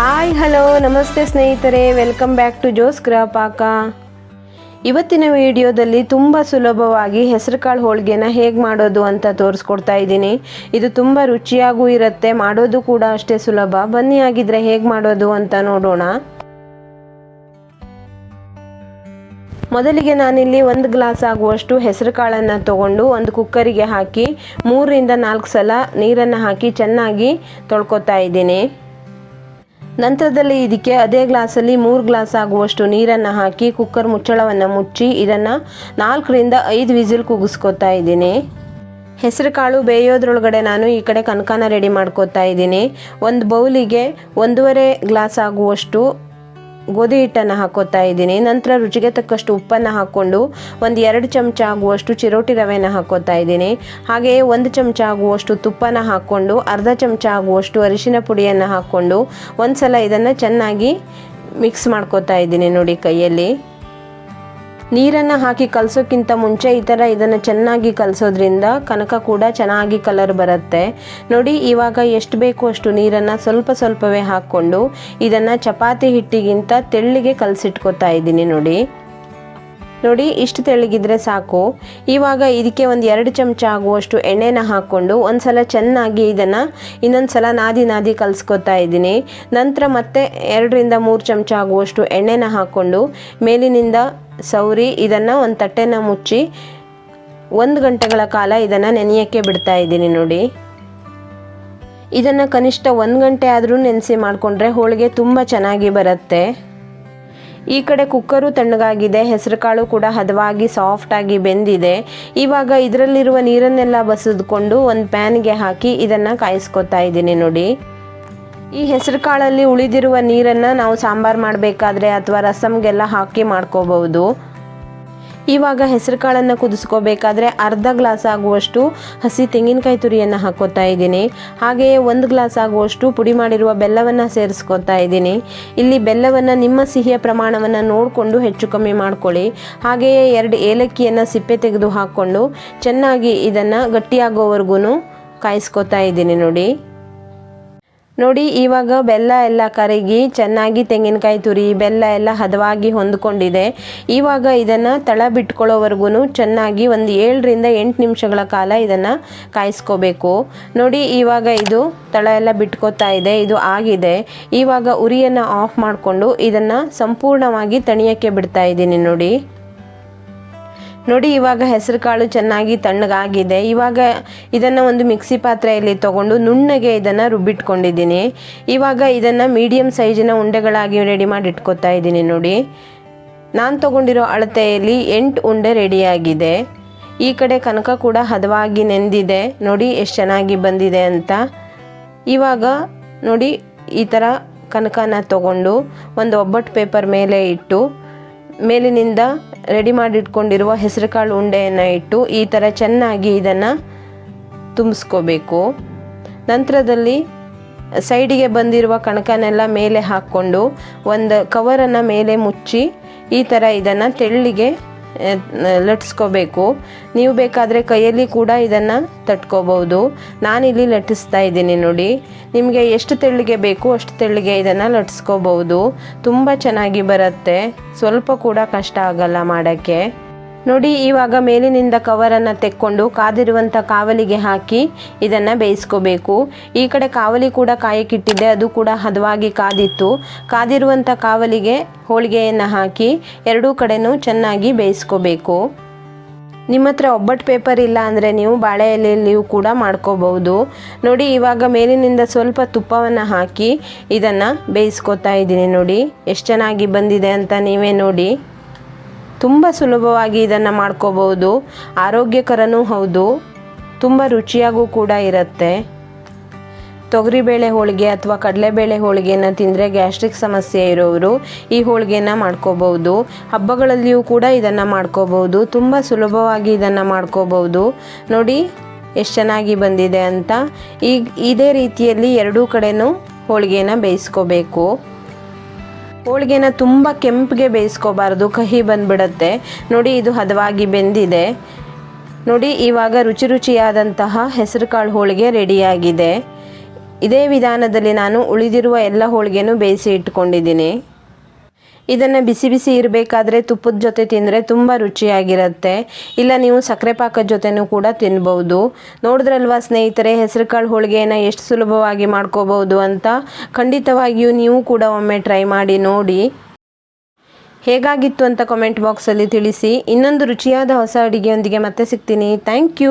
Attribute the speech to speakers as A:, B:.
A: Hi hello ನಮಸ್ತೆ ಸ್ನೇಹಿತರೆ welcome back to Jose ಗೃಹ ಪಾಕ ಇವತ್ತಿನ ವಿಡಿಯೋದಲ್ಲಿ ತುಂಬ ಸುಲಭವಾಗಿ ಹೆಸರುಕಾಳು ಹೋಳಿಗೆನ ಹೇಗೆ ಮಾಡೋದು ಅಂತ ತೋರಿಸ್ಕೊಡ್ತಾ ಇದ್ದೀನಿ. ಇದು ತುಂಬ ರುಚಿಯಾಗೂ ಇರುತ್ತೆ, ಮಾಡೋದು ಕೂಡ ಅಷ್ಟೇ ಸುಲಭ. ಬನ್ನಿ ಆಗಿದ್ರೆ ಹೇಗೆ ಮಾಡೋದು ಅಂತ ನೋಡೋಣ. ಮೊದಲಿಗೆ ನಾನಿಲ್ಲಿ ಒಂದು ಗ್ಲಾಸ್ ಆಗುವಷ್ಟು ಹೆಸರು ತಗೊಂಡು ಒಂದು ಕುಕ್ಕರಿಗೆ ಹಾಕಿ ಮೂರರಿಂದ ನಾಲ್ಕು ಸಲ ನೀರನ್ನು ಹಾಕಿ ಚೆನ್ನಾಗಿ ತೊಳ್ಕೊತಾ ಇದ್ದೀನಿ. ನಂತರದಲ್ಲಿ ಇದಕ್ಕೆ ಅದೇ ಗ್ಲಾಸಲ್ಲಿ ಮೂರು ಗ್ಲಾಸ್ ಆಗುವಷ್ಟು ನೀರನ್ನು ಹಾಕಿ ಕುಕ್ಕರ್ ಮುಚ್ಚಳವನ್ನು ಮುಚ್ಚಿ ಇದನ್ನು ನಾಲ್ಕರಿಂದ ಐದು ವಿಸಿಲ್ ಕೂಗಿಸ್ಕೊತಾ ಇದ್ದೀನಿ. ಹೆಸರು ಕಾಳು ಬೇಯೋದ್ರೊಳಗಡೆ ನಾನು ಈ ಕಡೆ ಕನಕನ ರೆಡಿ ಮಾಡ್ಕೋತಾ ಇದ್ದೀನಿ. ಒಂದು ಬೌಲಿಗೆ ಒಂದೂವರೆ ಗ್ಲಾಸ್ ಆಗುವಷ್ಟು ಗೋಧಿ ಹಿಟ್ಟನ್ನು ಹಾಕೋತಾ ಇದ್ದೀನಿ. ನಂತರ ರುಚಿಗೆ ತಕ್ಕಷ್ಟು ಉಪ್ಪನ್ನು ಹಾಕ್ಕೊಂಡು ಒಂದು ಎರಡು ಚಮಚ ಆಗುವಷ್ಟು ಚಿರೋಟಿ ರವೆನ ಹಾಕೋತಾ ಇದ್ದೀನಿ. ಹಾಗೆಯೇ ಒಂದು ಚಮಚ ಆಗುವಷ್ಟು ತುಪ್ಪನ ಹಾಕ್ಕೊಂಡು, ಅರ್ಧ ಚಮಚ ಆಗುವಷ್ಟು ಅರಿಶಿನ ಪುಡಿಯನ್ನು ಹಾಕ್ಕೊಂಡು ಒಂದು ಸಲ ಇದನ್ನು ಚೆನ್ನಾಗಿ ಮಿಕ್ಸ್ ಮಾಡ್ಕೋತಾ ಇದ್ದೀನಿ ನೋಡಿ ಕೈಯಲ್ಲಿ. ನೀರನ್ನು ಹಾಕಿ ಕಲಸೋಕ್ಕಿಂತ ಮುಂಚೆ ಈ ಥರ ಇದನ್ನು ಚೆನ್ನಾಗಿ ಕಲಸೋದ್ರಿಂದ ಕನಕ ಕೂಡ ಚೆನ್ನಾಗಿ ಕಲರ್ ಬರುತ್ತೆ. ನೋಡಿ, ಇವಾಗ ಎಷ್ಟು ಬೇಕು ಅಷ್ಟು ನೀರನ್ನು ಸ್ವಲ್ಪ ಸ್ವಲ್ಪವೇ ಹಾಕ್ಕೊಂಡು ಇದನ್ನು ಚಪಾತಿ ಹಿಟ್ಟಿಗಿಂತ ತೆಳ್ಳಿಗೆ ಕಲಸಿಟ್ಕೋತಾ ಇದ್ದೀನಿ ನೋಡಿ. ನೋಡಿ, ಇಷ್ಟು ತೆಳ್ಳಗಿದ್ರೆ ಸಾಕು. ಇವಾಗ ಇದಕ್ಕೆ ಒಂದು ಎರಡು ಚಮಚ ಆಗುವಷ್ಟು ಎಣ್ಣೆನ ಹಾಕ್ಕೊಂಡು ಒಂದು ಸಲ ಚೆನ್ನಾಗಿ ಇದನ್ನು ಇನ್ನೊಂದು ಸಲ ನಾದಿ ನಾದಿ ಕಲಿಸ್ಕೊತಾ ಇದ್ದೀನಿ. ನಂತರ ಮತ್ತೆ ಎರಡರಿಂದ ಮೂರು ಚಮಚ ಆಗುವಷ್ಟು ಎಣ್ಣೆನ ಹಾಕ್ಕೊಂಡು ಮೇಲಿನಿಂದ ಸೌರಿ ಇದನ್ನು ಒಂದು ತಟ್ಟೆನ ಮುಚ್ಚಿ ಒಂದು ಗಂಟೆಗಳ ಕಾಲ ಇದನ್ನು ನೆನೆಯೋಕ್ಕೆ ಬಿಡ್ತಾ ಇದ್ದೀನಿ ನೋಡಿ. ಇದನ್ನು ಕನಿಷ್ಠ ಒಂದು ಗಂಟೆ ಆದರೂ ನೆನೆಸಿ ಮಾಡಿಕೊಂಡ್ರೆ ಹೋಳಿಗೆ ತುಂಬ ಚೆನ್ನಾಗಿ ಬರುತ್ತೆ. ಈ ಕಡೆ ಕುಕ್ಕರು ತಣ್ಣಗಾಗಿದೆ, ಹೆಸರುಕಾಳು ಕೂಡ ಹದವಾಗಿ ಸಾಫ್ಟಾಗಿ ಬೆಂದಿದೆ. ಇವಾಗ ಇದರಲ್ಲಿರುವ ನೀರನ್ನೆಲ್ಲ ಬಸಿದ್ಕೊಂಡು ಒಂದು ಪ್ಯಾನ್ಗೆ ಹಾಕಿ ಇದನ್ನು ಕಾಯಿಸ್ಕೊತಾ ಇದ್ದೀನಿ ನೋಡಿ. ಈ ಹೆಸರು ಕಾಳಲ್ಲಿ ಉಳಿದಿರುವ ನೀರನ್ನು ನಾವು ಸಾಂಬಾರು ಮಾಡಬೇಕಾದ್ರೆ ಅಥವಾ ರಸಮ್ಗೆಲ್ಲ ಹಾಕಿ ಮಾಡ್ಕೋಬಹುದು. ಇವಾಗ ಹೆಸರು ಕಾಳನ್ನು ಕುದಿಸ್ಕೋಬೇಕಾದ್ರೆ ಅರ್ಧ ಗ್ಲಾಸ್ ಆಗುವಷ್ಟು ಹಸಿ ತೆಂಗಿನಕಾಯಿ ತುರಿಯನ್ನು ಹಾಕೋತಾ ಇದ್ದೀನಿ. ಹಾಗೆಯೇ ಒಂದು ಗ್ಲಾಸ್ ಆಗುವಷ್ಟು ಪುಡಿ ಮಾಡಿರುವ ಬೆಲ್ಲವನ್ನು ಸೇರಿಸ್ಕೊತಾ ಇದ್ದೀನಿ. ಇಲ್ಲಿ ಬೆಲ್ಲವನ್ನು ನಿಮ್ಮ ಸಿಹಿಯ ಪ್ರಮಾಣವನ್ನು ನೋಡಿಕೊಂಡು ಹೆಚ್ಚು ಕಮ್ಮಿ ಮಾಡ್ಕೊಳ್ಳಿ. ಹಾಗೆಯೇ ಎರಡು ಏಲಕ್ಕಿಯನ್ನು ಸಿಪ್ಪೆ ತೆಗೆದು ಹಾಕ್ಕೊಂಡು ಚೆನ್ನಾಗಿ ಇದನ್ನು ಗಟ್ಟಿಯಾಗೋವರೆಗೂ ಕಾಯಿಸ್ಕೊತಾ ಇದ್ದೀನಿ ನೋಡಿ. ನೋಡಿ, ಇವಾಗ ಬೆಲ್ಲ ಎಲ್ಲ ಕರಗಿ ಚೆನ್ನಾಗಿ ತೆಂಗಿನಕಾಯಿ ತುರಿ, ಬೆಲ್ಲ ಎಲ್ಲ ಹದವಾಗಿ ಹೊಂದ್ಕೊಂಡಿದೆ. ಇವಾಗ ಇದನ್ನು ತಳ ಬಿಟ್ಕೊಳ್ಳೋವರೆಗೂ ಚೆನ್ನಾಗಿ ಒಂದು ಏಳರಿಂದ ಎಂಟು ನಿಮಿಷಗಳ ಕಾಲ ಇದನ್ನು ಕಾಯಿಸ್ಕೋಬೇಕು. ನೋಡಿ, ಇವಾಗ ಇದು ತಳ ಎಲ್ಲ ಬಿಟ್ಕೋತಾ ಇದೆ, ಇದು ಆಗಿದೆ. ಇವಾಗ ಉರಿಯನ್ನು ಆಫ್ ಮಾಡಿಕೊಂಡು ಇದನ್ನು ಸಂಪೂರ್ಣವಾಗಿ ತಣಿಯೋಕ್ಕೆ ಬಿಡ್ತಾ ಇದ್ದೀನಿ ನೋಡಿ. ನೋಡಿ, ಇವಾಗ ಹೆಸರು ಕಾಳು ಚೆನ್ನಾಗಿ ತಣ್ಣಗಾಗಿದೆ. ಇವಾಗ ಇದನ್ನು ಒಂದು ಮಿಕ್ಸಿ ಪಾತ್ರೆಯಲ್ಲಿ ತಗೊಂಡು ನುಣ್ಣಗೆ ಇದನ್ನು ರುಬ್ಬಿಟ್ಕೊಂಡಿದ್ದೀನಿ. ಇವಾಗ ಇದನ್ನು ಮೀಡಿಯಮ್ ಸೈಜಿನ ಉಂಡೆಗಳಾಗಿ ರೆಡಿ ಮಾಡಿ ಇಟ್ಕೊತಾ ಇದ್ದೀನಿ ನೋಡಿ. ನಾನು ತಗೊಂಡಿರೋ ಅಳತೆಯಲ್ಲಿ ಎಂಟು ಉಂಡೆ ರೆಡಿಯಾಗಿದೆ. ಈ ಕಡೆ ಕನಕ ಕೂಡ ಹದವಾಗಿ ನೆಂದಿದೆ. ನೋಡಿ, ಎಷ್ಟು ಚೆನ್ನಾಗಿ ಬಂದಿದೆ ಅಂತ. ಇವಾಗ ನೋಡಿ, ಈ ಥರ ಕನಕನ ತಗೊಂಡು ಒಂದು ಒಬ್ಬಟ್ಟು ಪೇಪರ್ ಮೇಲೆ ಇಟ್ಟು, ಮೇಲಿನಿಂದ ರೆಡಿ ಮಾಡಿಟ್ಕೊಂಡಿರುವ ಹೆಸರುಕಾಳು ಉಂಡೆಯನ್ನು ಇಟ್ಟು ಈ ಥರ ಚೆನ್ನಾಗಿ ಇದನ್ನು ತುಂಬಿಸ್ಕೋಬೇಕು. ನಂತರದಲ್ಲಿ ಸೈಡಿಗೆ ಬಂದಿರುವ ಕಣಕನೆಲ್ಲ ಮೇಲೆ ಹಾಕ್ಕೊಂಡು ಒಂದು ಕವರನ್ನು ಮೇಲೆ ಮುಚ್ಚಿ ಈ ಥರ ಇದನ್ನು ತೆಳ್ಳಿಗೆ ಲಟ್ಸ್ಕೋಬೇಕು ನೀವು ಬೇಕಾದರೆ ಕೈಯಲ್ಲಿ ಕೂಡ ಇದನ್ನು ತಟ್ಕೋಬೋದು ನಾನಿಲ್ಲಿ ಲಟ್ಟಿಸ್ತಾ ಇದ್ದೀನಿ ನೋಡಿ. ನಿಮಗೆ ಎಷ್ಟು ತೆಳ್ಳಿಗೆ ಬೇಕು ಅಷ್ಟು ತೆಳ್ಳಿಗೆ ಇದನ್ನು ಲಟ್ಸ್ಕೋಬೋದು ತುಂಬ ಚೆನ್ನಾಗಿ ಬರುತ್ತೆ. ಸ್ವಲ್ಪ ಕೂಡ ಕಷ್ಟ ಆಗಲ್ಲ ಮಾಡೋಕ್ಕೆ. ನೋಡಿ, ಇವಾಗ ಮೇಲಿನಿಂದ ಕವರನ್ನು ತೆಕ್ಕೊಂಡು ಕಾದಿರುವಂಥ ಕಾವಲಿಗೆ ಹಾಕಿ ಇದನ್ನು ಬೇಯಿಸ್ಕೋಬೇಕು. ಈ ಕಡೆ ಕಾವಲಿ ಕೂಡ ಕಾಯಕ್ಕಿಟ್ಟಿದ್ದೆ ಅದು ಕೂಡ ಹದವಾಗಿ ಕಾದಿತ್ತು. ಕಾದಿರುವಂಥ ಕಾವಲಿಗೆ ಹೋಳಿಗೆಯನ್ನು ಹಾಕಿ ಎರಡೂ ಕಡೆನೂ ಚೆನ್ನಾಗಿ ಬೇಯಿಸ್ಕೋಬೇಕು. ನಿಮ್ಮ ಹತ್ರ ಒಬ್ಬಟ್ಟು ಪೇಪರ್ ಇಲ್ಲ ಅಂದರೆ ನೀವು ಬಾಳೆ ಎಲೆಯಲ್ಲಿಯೂ ಕೂಡ ಮಾಡ್ಕೋಬಹುದು. ನೋಡಿ, ಇವಾಗ ಮೇಲಿನಿಂದ ಸ್ವಲ್ಪ ತುಪ್ಪವನ್ನು ಹಾಕಿ ಇದನ್ನು ಬೇಯಿಸ್ಕೊತಾ ಇದ್ದೀನಿ ನೋಡಿ. ಎಷ್ಟು ಚೆನ್ನಾಗಿ ಬಂದಿದೆ ಅಂತ ನೀವೇ ನೋಡಿ. ತುಂಬ ಸುಲಭವಾಗಿ ಇದನ್ನು ಮಾಡ್ಕೋಬಹುದು. ಆರೋಗ್ಯಕರನೂ ಹೌದು. ತುಂಬ ರುಚಿಯಾಗೂ ಕೂಡ ಇರುತ್ತೆ. ತೊಗರಿಬೇಳೆ ಹೋಳಿಗೆ ಅಥವಾ ಕಡಲೆಬೇಳೆ ಹೋಳಿಗೆನ ತಿಂದರೆ ಗ್ಯಾಸ್ಟ್ರಿಕ್ ಸಮಸ್ಯೆ ಇರೋರು ಈ ಹೋಳಿಗೆನ ಮಾಡ್ಕೋಬಹುದು. ಹಬ್ಬಗಳಲ್ಲಿಯೂ ಕೂಡ ಇದನ್ನು ಮಾಡ್ಕೋಬಹುದು. ತುಂಬ ಸುಲಭವಾಗಿ ಇದನ್ನು ಮಾಡ್ಕೋಬಹುದು. ನೋಡಿ, ಎಷ್ಟು ಚೆನ್ನಾಗಿ ಬಂದಿದೆ ಅಂತ. ಈಗ ಇದೇ ರೀತಿಯಲ್ಲಿ ಎರಡೂ ಕಡೆನೂ ಹೋಳಿಗೆನ ಬೇಯಿಸ್ಕೋಬೇಕು. ಹೋಳಿಗೆನ ತುಂಬ ಕೆಂಪಿಗೆ ಬೇಯಿಸ್ಕೋಬಾರ್ದು, ಕಹಿ ಬಂದ್ಬಿಡತ್ತೆ. ನೋಡಿ, ಇದು ಹದವಾಗಿ ಬೆಂದಿದೆ. ನೋಡಿ, ಇವಾಗ ರುಚಿ ರುಚಿಯಾದಂತಹ ಹೆಸರುಕಾಳು ಹೋಳಿಗೆ ರೆಡಿಯಾಗಿದೆ. ಇದೇ ವಿಧಾನದಲ್ಲಿ ನಾನು ಉಳಿದಿರುವ ಎಲ್ಲ ಹೋಳಿಗೆನೂ ಬೇಯಿಸಿ ಇಟ್ಕೊಂಡಿದ್ದೀನಿ. ಇದನ್ನು ಬಿಸಿ ಬಿಸಿ ಇರಬೇಕಾದ್ರೆ ತುಪ್ಪದ ಜೊತೆ ತಿಂದರೆ ತುಂಬ ರುಚಿಯಾಗಿರುತ್ತೆ. ಇಲ್ಲ ನೀವು ಸಕ್ಕರೆ ಪಾಕದ ಜೊತೆನೂ ಕೂಡ ತಿನ್ಬೋದು ನೋಡಿದ್ರಲ್ವಾ ಸ್ನೇಹಿತರೆ ಹೆಸರು ಕಾಳು ಹೋಳಿಗೆಯನ್ನು ಎಷ್ಟು ಸುಲಭವಾಗಿ ಮಾಡ್ಕೋಬೋದು ಅಂತ? ಖಂಡಿತವಾಗಿಯೂ ನೀವು ಕೂಡ ಒಮ್ಮೆ ಟ್ರೈ ಮಾಡಿ ನೋಡಿ. ಹೇಗಾಗಿತ್ತು ಅಂತ ಕಾಮೆಂಟ್ ಬಾಕ್ಸಲ್ಲಿ ತಿಳಿಸಿ. ಇನ್ನೊಂದು ರುಚಿಯಾದ ಹೊಸ ಅಡುಗೆಯೊಂದಿಗೆ ಮತ್ತೆ ಸಿಗ್ತೀನಿ. Thank you